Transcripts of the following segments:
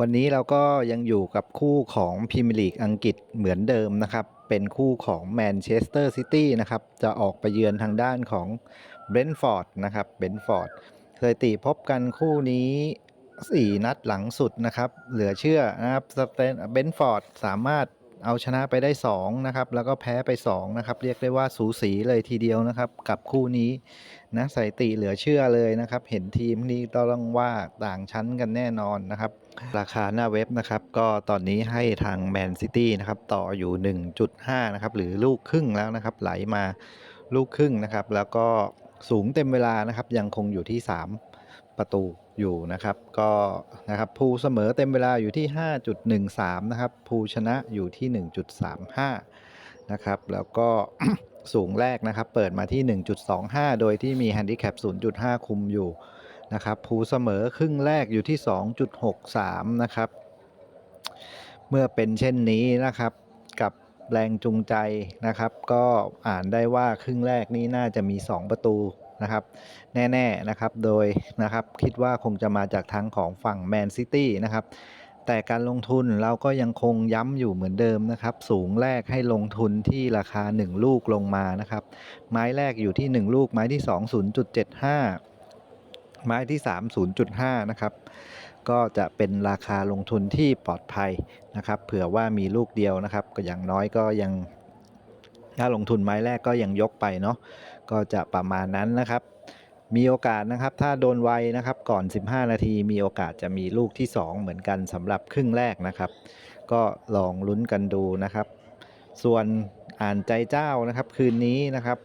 วันนี้เราก็ยังอยู่กับคู่ของพรีเมียร์ลีกอังกฤษเหมือนเดิมนะครับ เป็นคู่ของแมนเชสเตอร์ซิตี้นะครับ จะออกไปเยือนทางด้านของเบรนท์ฟอร์ดนะครับเบรนท์ฟอร์ดเคยตีพบกันคู่นี้ 4 นัดหลังสุดนะครับ เหลือเชื่อนะครับสเตนเบรนท์ฟอร์ดสามารถเอาชนะไปได้ 2 นะครับ แล้วก็แพ้ไป 2 นะครับ เรียกได้ว่าสูสีเลยทีเดียวนะครับ กับคู่นี้นะสถิติเหลือเชื่อเลยนะครับ เห็นทีมนี้ต้องว่าต่างชั้นกันแน่นอนนะครับ ราคาหน้าเว็บนะครับ ก็ตอนนี้ให้ทางแมนซิตี้นะครับต่ออยู่ 1.5 นะครับ หรือลูกครึ่งแล้วนะครับ ไหลมาลูกครึ่งนะครับ แล้วก็สูงเต็มเวลานะครับ ยังคงอยู่ที่ 3 ประตูอยู่นะครับ ก็นะครับภูเสมอเต็มเวลาอยู่ที่ 5.13 นะครับภูชนะอยู่ที่ 1.35 นะครับ แล้วก็สูงแรกนะครับ เปิดมาที่ 1.25 โดยที่มีแฮนดิแคป 0.5 คุมอยู่ นะครับภูเสมอครึ่งแรกอยู่ที่ 2.63 นะครับ เมื่อเป็นเช่นนี้นะครับกับแรงจูงใจนะครับ ก็อ่านได้ว่าครึ่งแรกนี้น่าจะมี 2 ประตูนะครับ แน่ๆนะครับโดยนะครับคิดว่าคงจะมาจากทั้งของฝั่งแมนซิตี้นะครับแต่การลงทุนเราก็ยังคงย้ำอยู่เหมือนเดิมนะครับ สูงแรกให้ลงทุนที่ราคา 1 ลูกลงมานะครับ ไม้แรกอยู่ที่ 1 ลูกไม้ที่ 2 0.75 ไม้ที่ 3 0.5 นะครับ ก็จะเป็นราคาลงทุนที่ปลอดภัยนะครับ เผื่อว่ามีลูกเดียวนะครับ ก็อย่างน้อยก็ยัง ถ้าลงทุนไม้แรกก็ยังยกไปเนาะ ก็จะประมาณนั้นนะครับ มีโอกาสนะครับ ถ้าโดนไวนะครับ ก่อน 15 นาที มีโอกาสจะมีลูกที่ 2 เหมือนกันสำหรับครึ่งแรกนะครับ ก็ลองลุ้นกันดูนะครับ ส่วนอ่านใจเจ้านะครับ คืนนี้นะครับ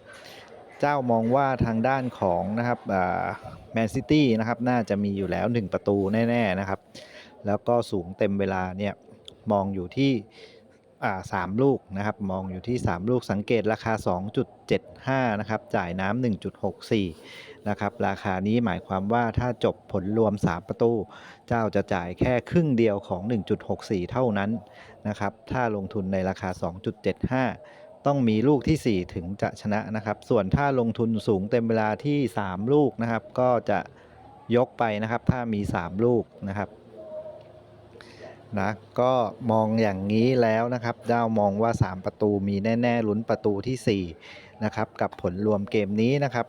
เจ้ามองว่าทางด้านของนะครับแมนซิตี้นะครับน่าจะมีอยู่แล้ว 1 ประตูแน่ ๆ นะครับ แล้วก็สูงเต็มเวลาเนี่ยมองอยู่ที่สามลูกนะครับ มองอยู่ที่ 3 ลูกสังเกตราคา 2.75 นะครับ จ่ายน้ำ1.64 นะครับ ราคานี้หมายความว่าถ้าจบผลรวม 3 ประตู เจ้าจะจ่ายแค่ครึ่งเดียวของ 1.64 เท่านั้นนะครับ ถ้าลงทุนในราคา 2.75 ต้องมีลูกที่ 4 ถึงจะชนะนะครับ ส่วนถ้าลงทุนสูงเต็มเวลาที่ 3 ลูกนะครับ ก็จะยกไปนะครับ ถ้ามี 3 ลูกนะครับนะก็มองอย่างนี้แล้วนะครับเจ้ามองว่า 3 ประตูมีแน่ๆลุ้นประตูที่4นะครับกับผลรวมเกมนี้นะครับ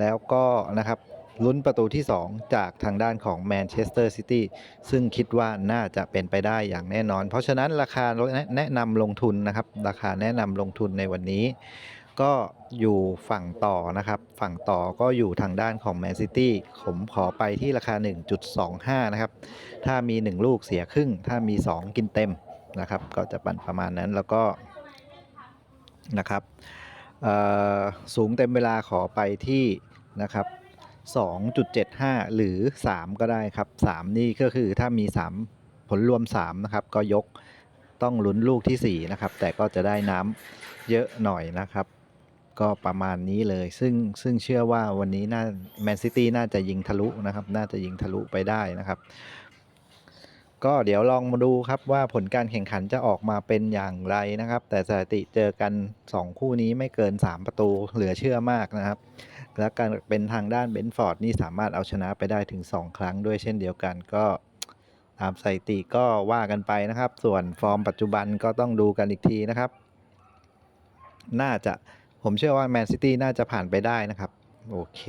แล้วก็นะครับ ลุ้นประตูที่ 2 จากทางด้านของแมนเชสเตอร์ซิตี้ซึ่งคิดว่าน่าจะเป็นไปได้อย่างแน่นอน เพราะฉะนั้นราคาแนะนำลงทุนนะครับ ราคาแนะนำลงทุนในวันนี้ ก็อยู่ฝั่งต่อนะครับ ฝั่งต่อก็อยู่ทางด้านของแมนซิตี้ผมขอไปที่ราคา 1.25 นะครับ ถ้ามี 1 ลูกเสียครึ่ง ถ้ามี 2 กินเต็มนะครับ ก็จะปั่นประมาณนั้นแล้วก็นะครับสูงเต็มเวลาขอไปที่นะครับ 2.75 หรือ 3 ก็ได้ครับ 3 นี่ก็คือถ้ามี 3 ผลรวม 3 นะครับ ก็ยกต้องลุ้นลูกที่ 4 นะครับ แต่ก็จะได้น้ำเยอะหน่อยนะครับ ก็ประมาณนี้เลย ซึ่งซึ่งเชื่อว่าวันนี้น่าแมนซิตี้น่าจะยิงทะลุนะครับ น่าจะยิงทะลุไปได้นะครับ ก็เดี๋ยวลองมาดูครับว่าผลการแข่งขันจะออกมาเป็นอย่างไรนะครับ แต่สถิติเจอกัน 2 คู่นี้ไม่เกิน 3 ประตูเหลือเชื่อมากนะครับ และการเป็นทางด้านเบนฟอร์ดนี่สามารถเอาชนะไปได้ถึง 2 ครั้งด้วยเช่นเดียวกันก็ตามสถิติก็ว่ากันไปนะครับ ส่วนฟอร์มปัจจุบันก็ต้องดูกันอีกทีนะครับ น่าจะผมเชื่อว่าแมนซิตี้น่าจะผ่านไปได้นะครับ โอเค